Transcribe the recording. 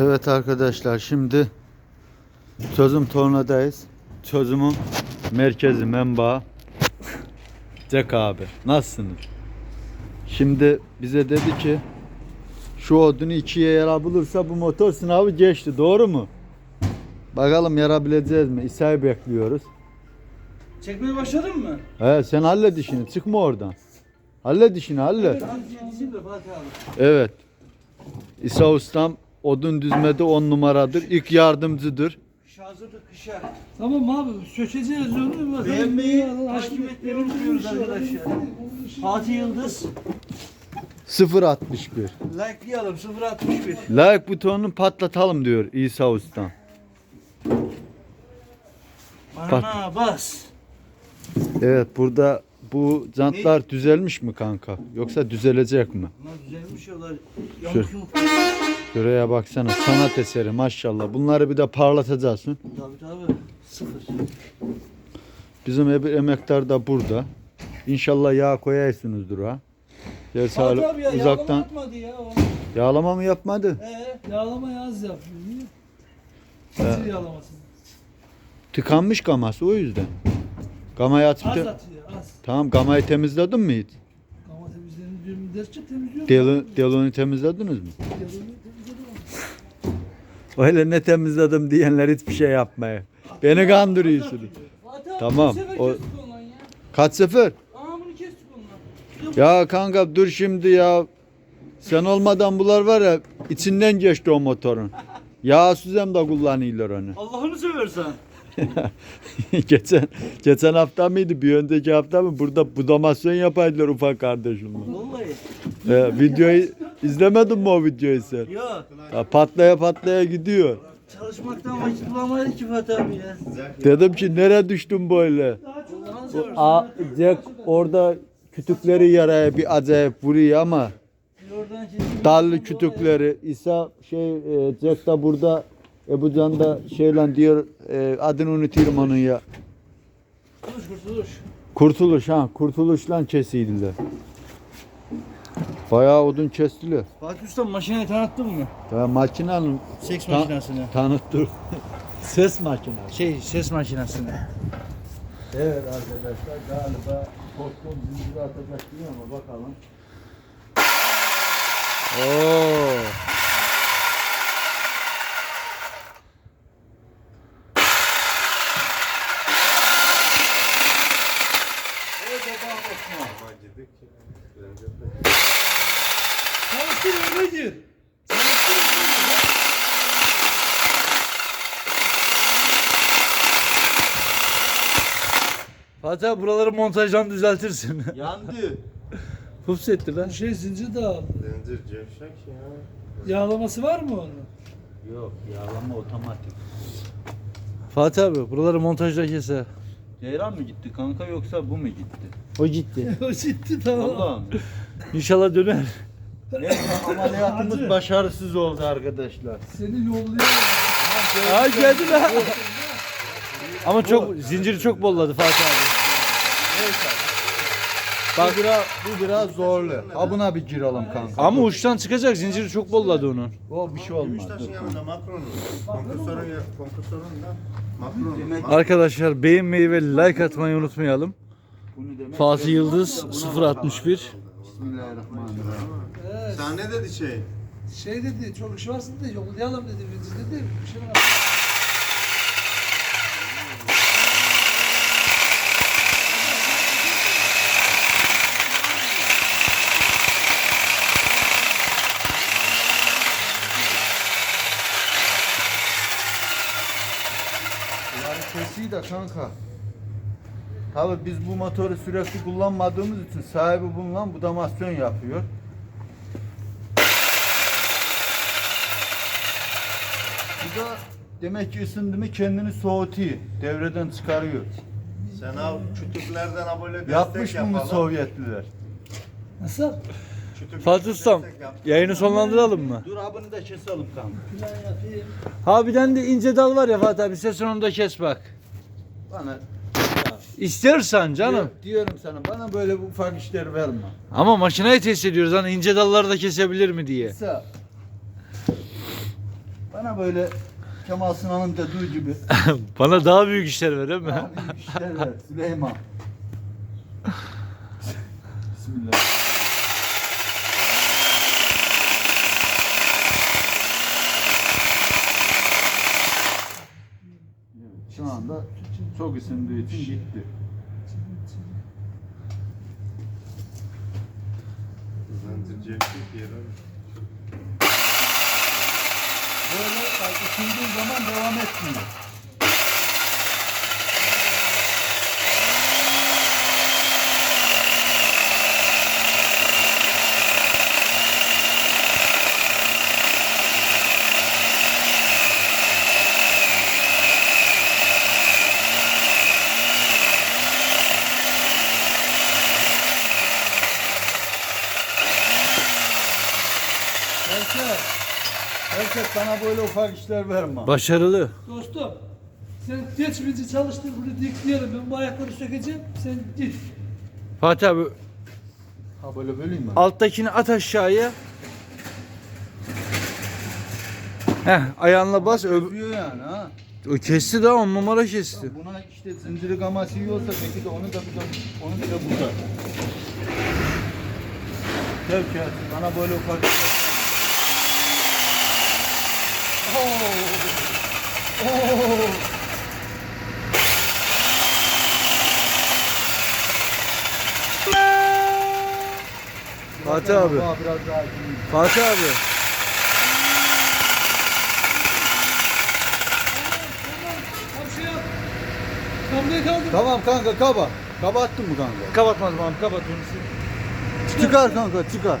Evet arkadaşlar şimdi çözüm tornadayız. Çözümün merkezi menbaı. Cek abi nasılsınız? Şimdi bize dedi ki şu odunu ikiye yarabilirse bu motor sınavı geçti doğru mu? Bakalım yarabileceğiz mi? İsa'yı bekliyoruz. Çekmeye başladın mı? He sen hallet işini çıkma oradan. Hallet işini hallet. Abi. Evet. İsa Ustam odun düzmede 10 numaradır. İlk yardımcıdır. Kışa hazırlık kışa. Tamam abi sökeceğiz onu. Beğenmeyi, takip etmeyi unutmuyoruz arkadaşlar. Fatih Yıldız. 061. Likelayalım 061. Like butonunu patlatalım diyor İsa Ustam. Bana bas. Evet burada bu jantlar düzelmiş mi kanka? Yoksa düzelecek mi? Bunlar düzelmiş yollar. Şöyle. Şuraya baksana sanat eseri maşallah. Bunları bir de parlatacaksın. Tabii tabii. Sıfır. Bizim ev- emektar da burada. İnşallah yağ koyarsınızdır ha. Gerçi Fatih abi ya uzaktan yağlama atmadı ya o. yağlama mı yapmadı? Ee, Yağlama yaz yapıyor. Niye? He. Sizin yağlamasın. Tıkanmış gaması o yüzden. Gamayı Az atıp te- atıyor az. Tamam gamayı temizledin mi hiç? Ama temizlerini diyorum derçe temizliyor. Delu, delonu temizlediniz mi? Yağlamayı temizledim Öyle ne temizledim diyenler hiçbir şey yapmıyor. Beni kandırıyorsunuz. Fatih abi Tamam, o- ya. Kaç sefer? Aa bunu kestik ondan. Ya kanka dur şimdi ya. Sen olmadan bunlar var ya içinden geçti o motorun. Yağsız hem de kullanıyorlar onu. Allah'ını seversen. geçen geçen hafta mıydı? Bir önceki hafta mı? Burada budamasyon yapaydılar ufak kardeşimle. Vallahi. Ee, videoyu izlemedin mi o videoyu sen? Yok. Ya patlaya patlaya gidiyor. Çalışmaktan vakit bulamaydı ki Fatih abi ya. Dedim ki nereye düştün böyle? A, Jack orada kütükleri yaraya bir acayip vuruyor ama çekeyim. dallı kütükleri İsa şey e, Jack da burada Ebu Can da şeyle diyor e, adını unutuyorum onun ya. Kurtuş kurtuluş. Kurtuluş ha kurtuluşla kesiydiler. Bayağı odun kestiler. Fatih Usta makineyi tanıttın mı? Ya makinenin Seks Ta- makinesini. tanıttır. Ses makinesi. Şey ses makinesini. Evet arkadaşlar galiba korktuğum zinciri atacak diyor ama bakalım. Oo. Çalıştır öyle gir. Fatih abi buraları montajdan düzeltirsin. Yandı. Pups etti lan. Bu şey zincir dağıldı. Zincir gevşek ya. Yağlaması var mı onun? Yok yağlama otomatik. Fatih abi buraları montajda kese. Ceyran mı gitti kanka yoksa bu mu gitti? O gitti. o ciddi tamam. Allah'ım. İnşallah döner. Neyse ameliyatımız başarısız oldu arkadaşlar. Seni yollayalım. Ay geldi lan. Ama çok zinciri çok bolladı Fatih abi. Bak bu biraz, bu biraz zorlu. Ha buna bir girelim kanka. Ama uçtan çıkacak zinciri çok bolladı onun. o bir şey olmaz. Gümüştaş'ın yanında Macron'un. Kompresörün, ya- kompresörün de Macron'un. Arkadaşlar beğenmeyi ve like atmayı unutmayalım. Bunu demek Fatih Yıldız 061. Bismillahirrahmanirrahim. Evet. Sen ne dedi şey? Şey dedi çok iş varsa dedi yollayalım dedi. Biz dedi bir şey var. Sesi de kanka. Tabi biz bu motoru sürekli kullanmadığımız için sahibi bulunan budamasyon yapıyor. Bu da demek ki ısındı mı kendini soğutuyor. Devreden çıkarıyor. Sen al kütüklerden böyle destek Yapmış mı bu yapalım. Sovyetliler? Nasıl? Kütüklerden Fatih Ustam destek yap. yayını sonlandıralım mı? Dur abını da keselim kanka. Plan yapayım. Harbiden de ince dal var ya Fatih abi ses onu da kes bak. Bana İstersen canım. diyorum sana bana böyle bu ufak işleri verme. Ama makineyi test ediyoruz hani ince dalları da kesebilir mi diye. Kısa. Bana böyle Kemal Sunal'ın dediği gibi Bana daha büyük işler ver değil mi? büyük işler ver Süleyman. Bismillah. Evet, şu anda çok ısındığı için gitti. Zincirci eksik yere. Böyle bak ısındığı zaman devam etmiyor. Erkek, erkek bana böyle ufak işler verme. Başarılı. Dostum sen geç bizi çalıştır bunu dikleyelim. Ben bu ayakları sökeceğim. Sen git. Fatih abi Ha böyle böleyim mi? alttakini at aşağıya. Heh ayağınla bas. Öb- Öpüyor yani ha. o kesti daha on numara kesti. Buna işte zinciri gaması iyi olsa peki de onu da bir de onu bir de burada. Şevket bana böyle ufak işler Oo. Oo. Fatih abi. Fatih abi. Tamam kanka kaba. Kaba attın mı kanka? Kapatmadım abi kapat onu. Çıkar kanka çıkar.